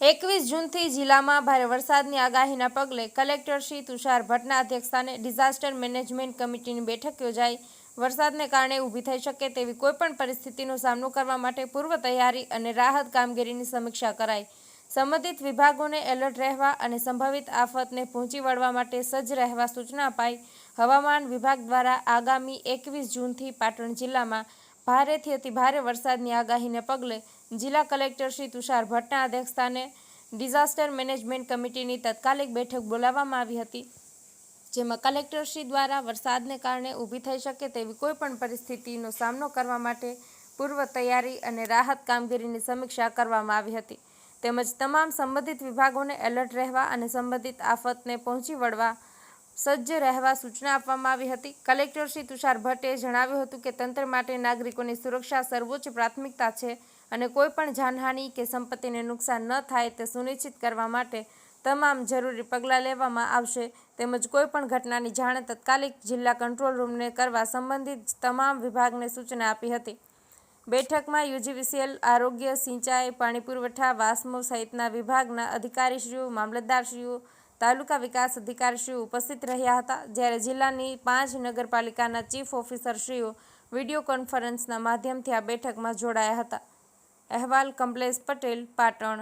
એકવીસ જૂનથી જિલ્લામાં ભારે વરસાદની આગાહીના પગલે કલેક્ટર શ્રી તુષાર ભટ્ટના અધ્યક્ષસ્થાને ડિઝાસ્ટર મેનેજમેન્ટ કમિટીની બેઠક યોજાઈ. વરસાદને કારણે ઊભી થઈ શકે તેવી કોઈપણ પરિસ્થિતિનો સામનો કરવા માટે પૂર્વ તૈયારી અને રાહત કામગીરીની સમીક્ષા કરાઈ. સંબંધિત વિભાગોને એલર્ટ રહેવા અને સંભવિત આફતને પહોંચી વળવા માટે સજ્જ રહેવા સૂચના અપાઈ. હવામાન વિભાગ દ્વારા આગામી એકવીસ જૂનથી પાટણ જિલ્લામાં ભારેથી અતિભારે વરસાદની આગાહીને પગલે જિલ્લા કલેક્ટર શ્રી તુષાર ભટ્ટના અધ્યક્ષસ્થાને ડિઝાસ્ટર મેનેજમેન્ટ કમિટીની તત્કાલિક બેઠક બોલાવવામાં આવી હતી, જેમાં કલેક્ટરશ્રી દ્વારા વરસાદને કારણે ઊભી થઈ શકે તેવી કોઈપણ પરિસ્થિતિનો સામનો કરવા માટે પૂર્વ તૈયારી અને રાહત કામગીરીની સમીક્ષા કરવામાં આવી હતી. તેમજ તમામ સંબંધિત વિભાગોને એલર્ટ રહેવા અને સંબંધિત આફતને પહોંચી વળવા સજ્જ રહેવા સૂચના આપવામાં આવી હતી. કલેક્ટર શ્રી તુષાર ભટ્ટે જણાવ્યું હતું કે તંત્ર માટે નાગરિકોની સુરક્ષા સર્વોચ્ચ પ્રાથમિકતા છે અને કોઈપણ જાનહાનિ કે સંપત્તિને નુકસાન ન થાય તે સુનિશ્ચિત કરવા માટે તમામ જરૂરી પગલાં લેવામાં આવશે. તેમજ કોઈપણ ઘટનાની જાણ તાત્કાલિક જિલ્લા કંટ્રોલ રૂમને કરવા સંબંધિત તમામ વિભાગને સૂચના આપી હતી. બેઠકમાં યુજીવીસીએલ આરોગ્ય સિંચાઈ, પાણી પુરવઠા, વાસ્મો સહિતના વિભાગના અધિકારીશ્રીઓ, મામલતદારશ્રીઓ, તાલુકા વિકાસ અધિકારીશ્રીઓ ઉપસ્થિત રહ્યા હતા. જ્યારે જિલ્લાની પાંચ નગરપાલિકાના ચીફ ઓફિસરશ્રીઓ વીડિયો કોન્ફરન્સના માધ્યમથી આ બેઠકમાં જોડાયા હતા. અહેવાલ કમલેશ પટેલ પાટણ.